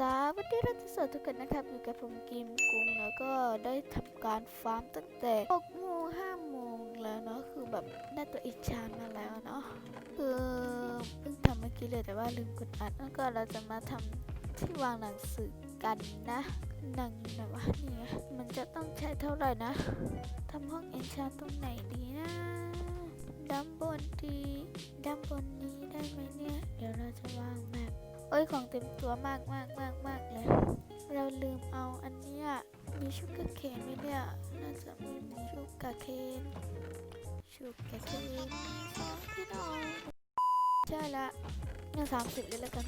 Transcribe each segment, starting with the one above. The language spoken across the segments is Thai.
สวัสดีรัตสวัสดีทุกคนนะครับอยู่กับผมกิมกุงแล้วก็ได้ทำการฟาร์มตั้งแต่6โมง5โมงแล้วเนาะคือแบบได้ตัวอิจฉามาแล้วเนาะคือเพิ่งทำเมื่อกี้เลยแต่ว่าลืมกดอัดแล้วก็เราจะมาทำที่วางหนังสือกันนะหนังอยู่ไหนวะนี่มันจะต้องใช้เท่าไหร่นะทำห้องเอนชาตรงไหนดีนะด้านบนดีด้านบนนี้ได้ไหมเนี่ยเดี๋ยวเราจะวางแบบ เอ้ยของเต็มตัวมากมากมากมากเลย เราลืมเอาอันเนี้ยมีชูการ์เคนไหมเนี่ยน่าจะม่มีชูการ์เคนชูการ์เคนพี่น้องใช่ละเนี่ยสามสิบเลยแล้วกัน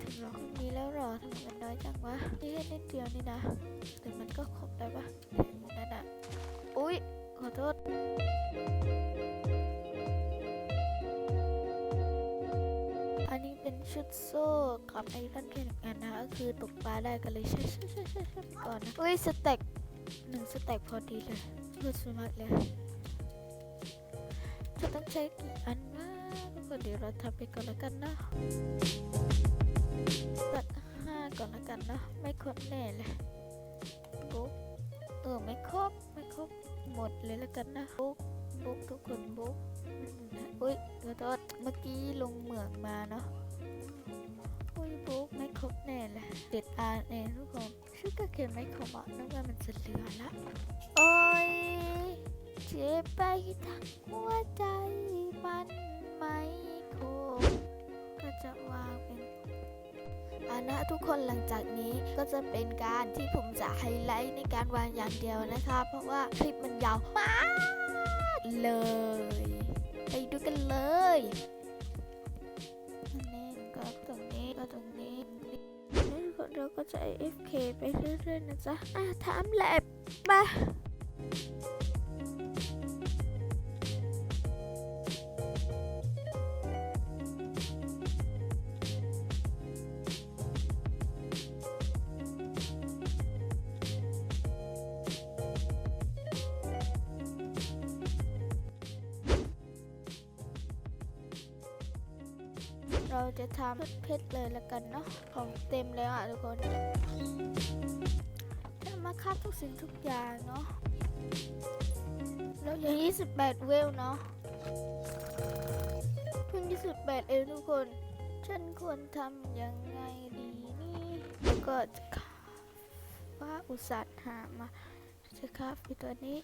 ถึงหรอมีแล้วหรอทำไมมันน้อยจังวะนี่แค่นิดเดียวนี่นะแต่มันก็ครบได้ปะนั่นอะ อุ้ยขอโทษ ชุดโซ่กับไอรอนแค่หนึ่งอันนะก็คือตกปลาได้กันเลยใช่ใช่ใช่ใช่ก่อนนะอุ้ยสเต็กหนึ่งสเต็กพอดีเลยเลือดสวยมากเลยจะต้องใช้กี่อันนะทุกคนเดี๋ยวเราทำไปก่อนแล้วกันนะสักห้าก่อนแล้วกันนะ ไม่ครบแน่เลยบุ๊กเออไม่ครบไม่ครบหมดเลยแล้วกันนะบุ๊กบุ๊กทุกคนบุ๊กอุ้ยขอโทษเมื่อกี้ลงเหมืองมาเนาะ ครบแน่เลยเจ็ดอันเองทุกคนชื่อก็เขียนไม่ครบอะนึกว่ามันจะเหลือละโอ้ยเจ็บไปทั้งหัวใจมันไม่ครบก็จะวางเป็นอันนะทุกคนหลังจากนี้ก็จะเป็นการที่ผมจะไฮไลท์ในการวางอย่างเดียวนะคะ เพราะว่าคลิปมันยาวมากเลย ไปดูกันเลย ก็จะ AFK ไปเรื่อยๆนะจ๊ะอะถามแลบมา เราจะทำเพชรเลยละกันเนาะของเต็มแล้วอะทุกคนจะมาคับทุกสิ่งทุกอย่างเนาะเราอย่าง28 เวลเนาะเพิ่ง28 เองทุกคน ฉันควรทำยังไงดีนี่แล้วก็จะคาบว่าอุตส่าห์หามาจะคาบอีตัวนี้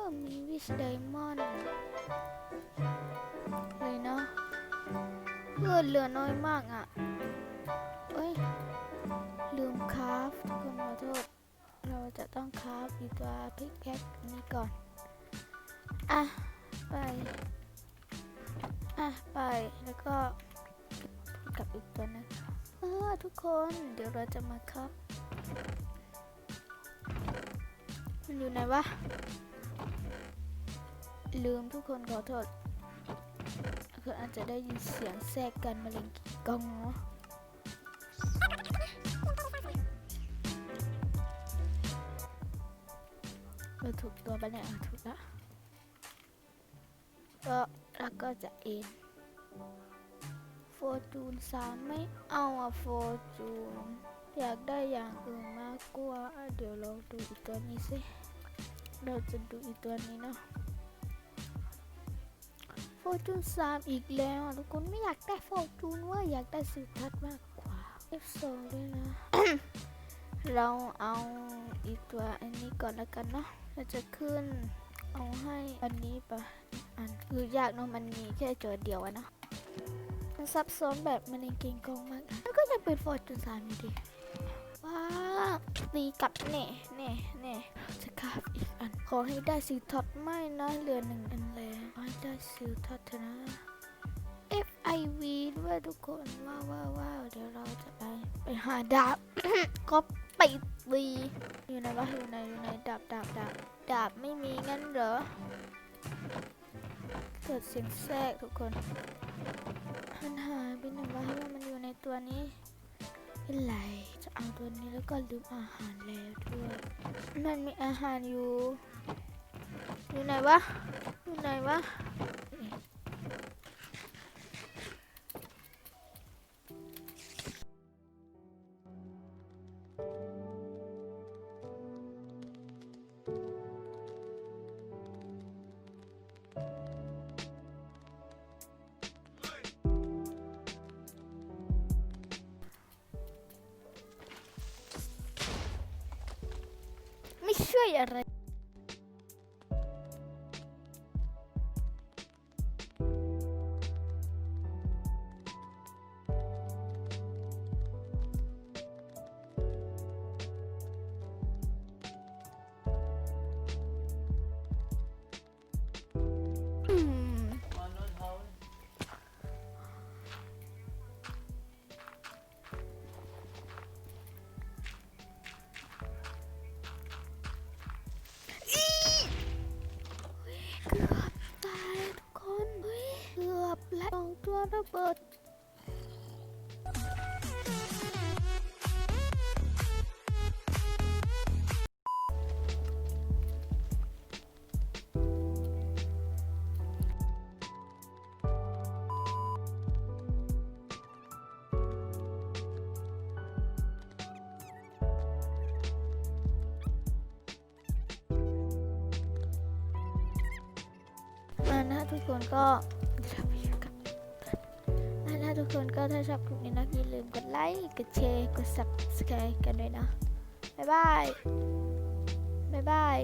คอปเปอมีวิชไดมอนด์เลยเนาะเลือเหลือน้อยมากอะเอ้ย ลืมคราฟทุกคนขอโทษ เราจะต้องคราฟอีกตัวพิกแอคนี้ก่อน อะ ไป อะ ไป แล้วก็กลับอีกตัวนึงเออทุกคน เดี๋ยวเราจะมาครับ มันอยู่ไหนวะ ลืมทุกคนขอโทษคืออาจจะได้ยินเสียงแทรกกันมาเล่นกี่กล้องเนาะเราถูกตัวไปเนี่ยอะถูกละก็แล้วก็จะเอ็นโฟจูนสามไม่เอาอะโฟจูนอยากได้อย่างอื่นมากกว่า เดี๋ยวเราดูอีกตัวนี้สิ เราจะดูอีกตัวนี้เนาะ โฟจูนสามอีกแล้วทุกคนไม่อยากได้โฟจูนว่าอยากได้สิทัศน์มากกว่า F2 ด้วยนะ เราเอาอีกตัวอันนี้ก่อนแล้วกันเนาะเราจะขึ้นเอาให้อันนี้ปะอันคือยากเนาะมันมีแค่จอเดียวอะเนาะมันซับซ้อนแบบมันเก่งกองมาก แล้วก็ยังเป็นโฟจูนสามอยู่ดีว้า ตีกับเน่เน่เน่จะคาบอีกอัน ขอให้ได้สิท็อตไม่นะเหลือหนึ่งอันแล้วขอให้ได้สิท็อตเถอะนะ FIV ด้วยทุกคนว้าวว้าวเดี๋ยวเราจะไปไปหาดาบก็ไปตีอยู่ไหนวะอยู่ไหนอยู่ไหนดาบดาบดาบดาบไม่มีงั้นเหรอเกิดเสียงแทรกทุกคนมันหายไปไหนวะว่ามันอยู่ในตัวนี้ เป็นไร จะเอาตัวนี้แล้วก็ลืมอาหารแล้วด้วยมันมีอาหารอยู่ อยู่ไหนวะ อยู่ไหนวะ ช่ว นะทุกคนก็ชอบกับมานะทุกคนก็ถ้าชอบคลิปนี้นะอย่าลืมกดไลค์ กดแชร์ กด subscribe กันด้วยนะ บ๊ายบาย บ๊ายบาย